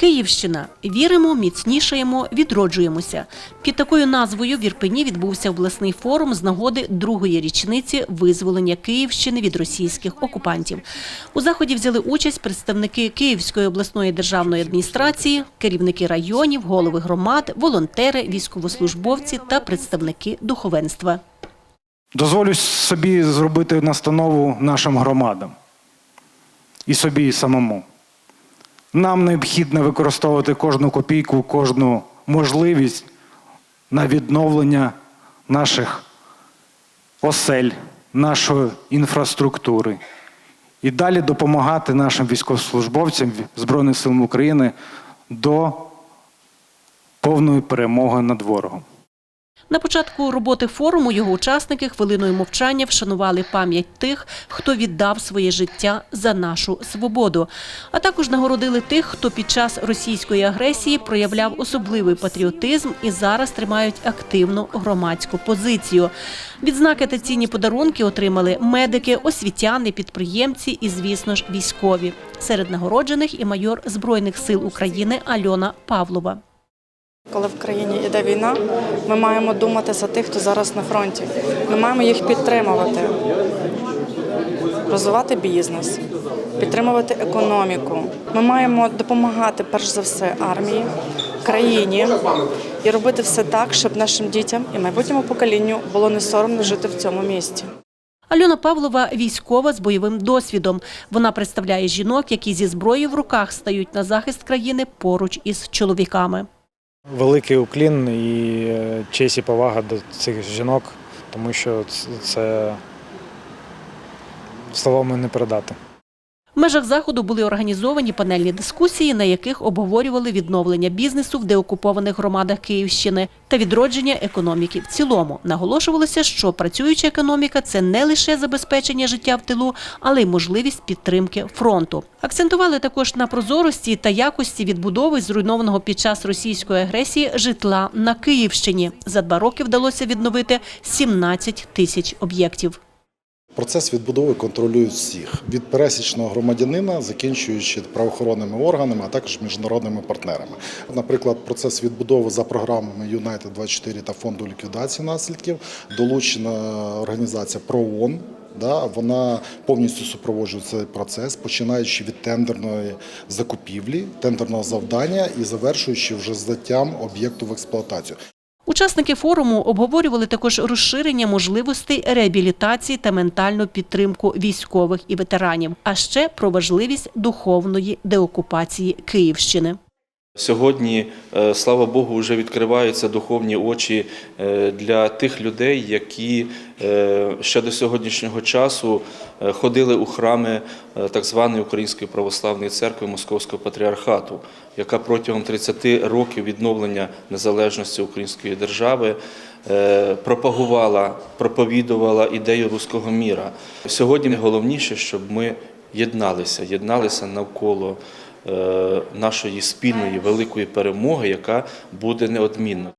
Київщина. Віримо, міцнішаємо, відроджуємося. Під такою назвою в Ірпені відбувся обласний форум з нагоди другої річниці визволення Київщини від російських окупантів. У заході взяли участь представники Київської обласної державної адміністрації, керівники районів, голови громад, волонтери, військовослужбовці та представники духовенства. Дозволю собі зробити настанову нашим громадам і собі самому. Нам необхідно використовувати кожну копійку, кожну можливість на відновлення наших осель, нашої інфраструктури і далі допомагати нашим військовослужбовцям Збройних сил України до повної перемоги над ворогом. На початку роботи форуму його учасники хвилиною мовчання вшанували пам'ять тих, хто віддав своє життя за нашу свободу, а також нагородили тих, хто під час російської агресії проявляв особливий патріотизм і зараз тримають активну громадську позицію. Відзнаки та цінні подарунки отримали медики, освітяни, підприємці і, звісно ж, військові. Серед нагороджених і майор Збройних сил України Альона Павлова. Коли в країні йде війна, ми маємо думати за тих, хто зараз на фронті. Ми маємо їх підтримувати, розвивати бізнес, підтримувати економіку. Ми маємо допомагати перш за все армії, країні і робити все так, щоб нашим дітям і майбутньому поколінню було не соромно жити в цьому місті. Альона Павлова військова з бойовим досвідом. Вона представляє жінок, які зі зброєю в руках стають на захист країни поруч із чоловіками. Великий уклін і е, честь і повага до цих жінок, тому що це словами не передати. В межах заходу були організовані панельні дискусії, на яких обговорювали відновлення бізнесу в деокупованих громадах Київщини та відродження економіки в цілому. Наголошувалося, що працююча економіка це не лише забезпечення життя в тилу, але й можливість підтримки фронту. Акцентували також на прозорості та якості відбудови зруйнованого під час російської агресії житла на Київщині. За два роки вдалося відновити 17 тисяч об'єктів. Процес відбудови контролюють всіх від пересічного громадянина, закінчуючи правоохоронними органами, а також міжнародними партнерами. Наприклад, процес відбудови за програмами United 24 та фонду ліквідації наслідків долучена організація ПРООН. Да, вона повністю супроводжує цей процес, починаючи від тендерної закупівлі, тендерного завдання і завершуючи вже здаттям об'єкту в експлуатацію. Учасники форуму обговорювали також розширення можливостей реабілітації та ментальну підтримку військових і ветеранів, а ще про важливість духовної деокупації Київщини. Сьогодні, е, слава Богу, вже відкриваються духовні очі е, для тих людей, які е, ще до сьогоднішнього часу ходили у храми так званої Української православної церкви Московського патріархату, яка протягом 30 років відновлення незалежності української держави пропагувала, проповідувала ідею руського міра. Сьогодні найголовніше, щоб ми єдналися, єдналися навколо нашої спільної великої перемоги, яка буде неодмінна.